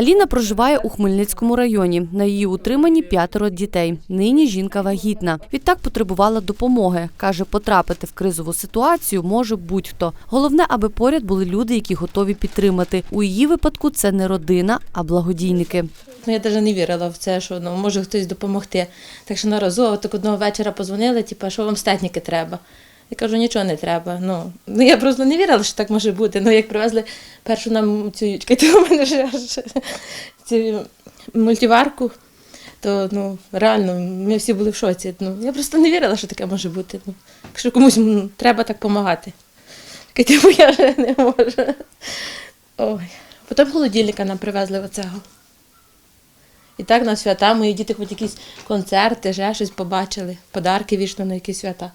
Аліна проживає у Хмельницькому районі. На її утриманні п'ятеро дітей. Нині жінка вагітна. Відтак потребувала допомоги. Каже, потрапити в кризову ситуацію може будь-хто. Головне, аби поряд були люди, які готові підтримати. У її випадку це не родина, а благодійники. Ну, я навіть не вірила в це, що ну, може хтось допомогти. Так що наразово так одного вечора позвонили, типу, що вам статніки треба. Я кажу, нічого не треба. Ну, ну я просто не вірила, що так може бути. Ну, як привезли першу нам цю чекайте, у мене аж цю мультиварку, то ну, реально ми всі були в шоці. Ну, я просто не вірила, що таке може бути. Ну, якщо комусь треба так допомагати. Типу, я вже не можу. Ой. Потім холодильника нам привезли оцього. І так на свята мої діти хоч якісь концерти, ще щось побачили, подарки вічно на якісь свята.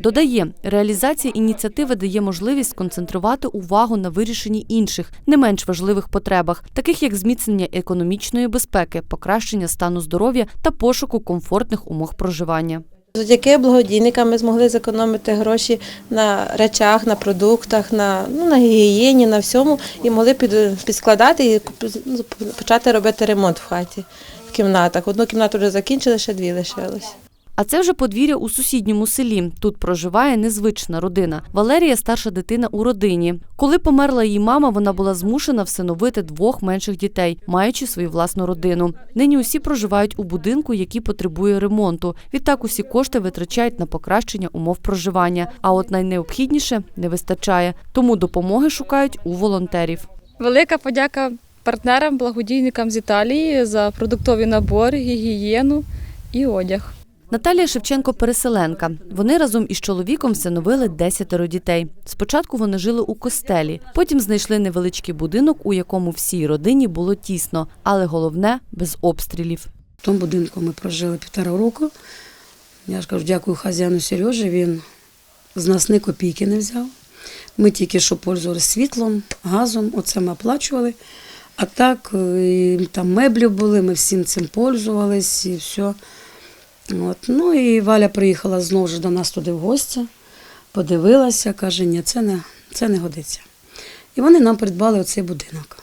Додає, реалізація ініціативи дає можливість сконцентрувати увагу на вирішенні інших, не менш важливих потребах, таких як зміцнення економічної безпеки, покращення стану здоров'я та пошуку комфортних умов проживання. Завдяки благодійникам ми змогли зекономити гроші на речах, на продуктах, на, ну, на гігієні, на всьому і могли під, підскладати і ну, почати робити ремонт в хаті, в кімнатах. Одну кімнату вже закінчили, ще дві лишилось. А це вже подвір'я у сусідньому селі. Тут проживає незвична родина. Валерія старша дитина у родині. Коли померла її мама, вона була змушена всиновити двох менших дітей, маючи свою власну родину. Нині усі проживають у будинку, який потребує ремонту. Відтак усі кошти витрачають на покращення умов проживання. А от найнеобхідніше не вистачає. Тому допомоги шукають у волонтерів. Велика подяка партнерам, благодійникам з Італії за продуктові набори, гігієну і одяг. Наталія Шевченко переселенка. Вони разом із чоловіком всиновили десятеро дітей. Спочатку вони жили у костелі, потім знайшли невеличкий будинок, у якому всій родині було тісно, але головне без обстрілів. В тому будинку ми прожили півтора року. Я ж кажу, дякую хазяїну Сережі, він з нас ні копійки не взяв. Ми тільки що пользувалися світлом, газом, оце ми оплачували. А так, е, і там меблі були, ми всім цим пользувались і все. От. Ну і Валя приїхала знову ж до нас туди в гості, подивилася, каже, ні, це не, це не годиться. І вони нам придбали оцей будинок.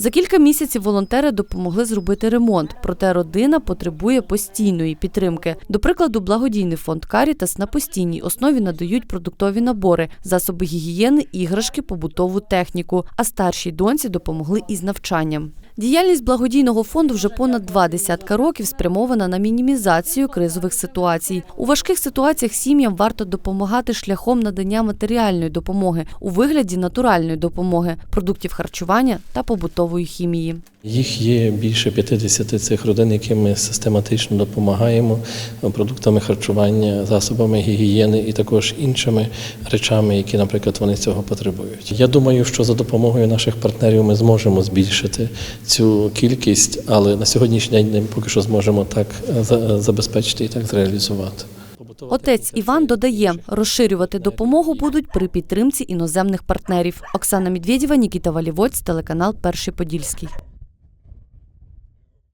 За кілька місяців волонтери допомогли зробити ремонт, проте родина потребує постійної підтримки. До прикладу, благодійний фонд Карітас на постійній основі надають продуктові набори, засоби гігієни, іграшки, побутову техніку. А старшій доньці допомогли із навчанням. Діяльність благодійного фонду вже понад два десятка років спрямована на мінімізацію кризових ситуацій. У важких ситуаціях сім'ям варто допомагати шляхом надання матеріальної допомоги у вигляді натуральної допомоги, продуктів харчування та побутової хімії. Їх є більше 50 цих родин, яким ми систематично допомагаємо продуктами харчування, засобами гігієни і також іншими речами, які, наприклад, вони цього потребують. Я думаю, що за допомогою наших партнерів ми зможемо збільшити цю кількість, але на сьогоднішній день поки що зможемо так е, забезпечити і так зреалізувати. Отець Іван додає, розширювати допомогу будуть при підтримці іноземних партнерів. Оксана Медведєва, Нікіта Валівоць, телеканал Перший Подільський.